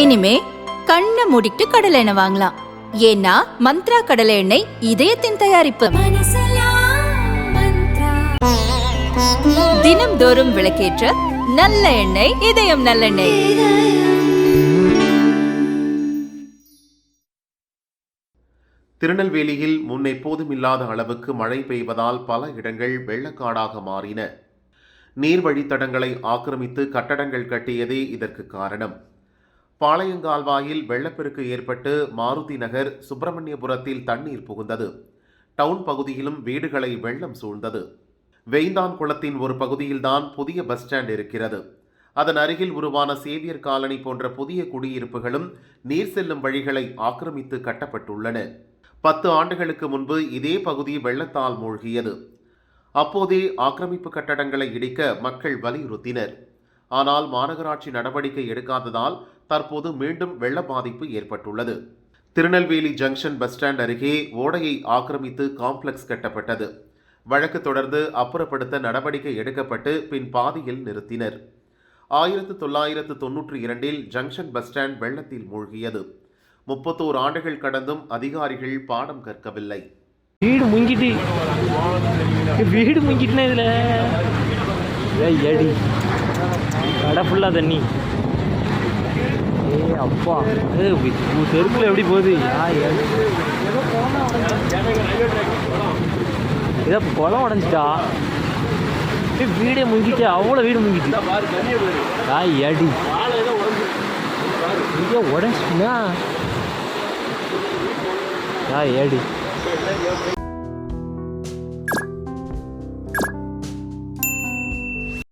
இனிமே கண்ணை மூடிட்டு கடலை எண்ணெய் வாங்கலாம். ஏன்னா மந்த்ரா கடலை எண்ணெய் இதயத்தின் தயாரிப்பு. தினம்தோறும் விளக்கேற்ற நல்ல எண்ணெய் இதயம் நல்லெண்ணெய் திருநெல்வேலியில் முன்னெப்போதும் இல்லாத அளவுக்கு மழை பெய்வதால் பல இடங்கள் வெள்ளக்காடாக மாறின. நீர்வழித்தடங்களை ஆக்கிரமித்து கட்டடங்கள் கட்டியதே இதற்கு காரணம். பாளையங்கால்வாயில் வெள்ளப்பெருக்கு ஏற்பட்டு மாருதி நகர் சுப்பிரமணியபுரத்தில் தண்ணீர் புகுந்தது. டவுன் பகுதியிலும் வீடுகளை வெள்ளம் சூழ்ந்தது. வெய்ந்தான் குளத்தின் ஒரு பகுதியில்தான் புதிய பஸ் ஸ்டாண்ட் இருக்கிறது. அதன் அருகில் உருவான சேவியர் காலனி போன்ற புதிய குடியிருப்புகளும் நீர் செல்லும் வழிகளை ஆக்கிரமித்து கட்டப்பட்டுள்ளன. பத்து ஆண்டுகளுக்கு முன்பு இதே பகுதி வெள்ளத்தால் மூழ்கியது. அப்போதே ஆக்கிரமிப்பு கட்டடங்களை இடிக்க மக்கள் வலியுறுத்தினர். ஆனால் மாநகராட்சி நடவடிக்கை எடுக்காததால் தற்போது மீண்டும் வெள்ள பாதிப்பு ஏற்பட்டுள்ளது. திருநெல்வேலி ஜங்ஷன் பஸ் ஸ்டாண்ட் அருகே ஓடையை ஆக்கிரமித்து காம்ப்ளெக்ஸ் கட்டப்பட்டது. வழக்கு தொடர்ந்து அப்புறப்படுத்த நடவடிக்கை எடுக்கப்பட்டு பின் பாதியில் நிறுத்தினர். ஆயிரத்து தொள்ளாயிரத்து தொன்னூற்றி இரண்டில் ஜங்ஷன் பஸ் ஸ்டாண்ட் வெள்ளத்தில் மூழ்கியது. முப்பத்தோரு ஆண்டுகள் கடந்தும் அதிகாரிகள் பாடம் கற்கவில்லை. வீடு முங்கிட்டு. வீடு முங்கிட்டுனா இதில்? கடை ஃபுல்லாக தண்ணி. அப்பா. ஏ தெருக்குள்ள எப்படி போகுது? யா ஏதோ குளம் உடஞ்சிட்டா. வீடே முங்கிட்டு அவ்வளோ வீடு முங்கிட்டு. ஆய் அடி. இங்கே உடஞ்சிட்டுனா? ஆ ஏடி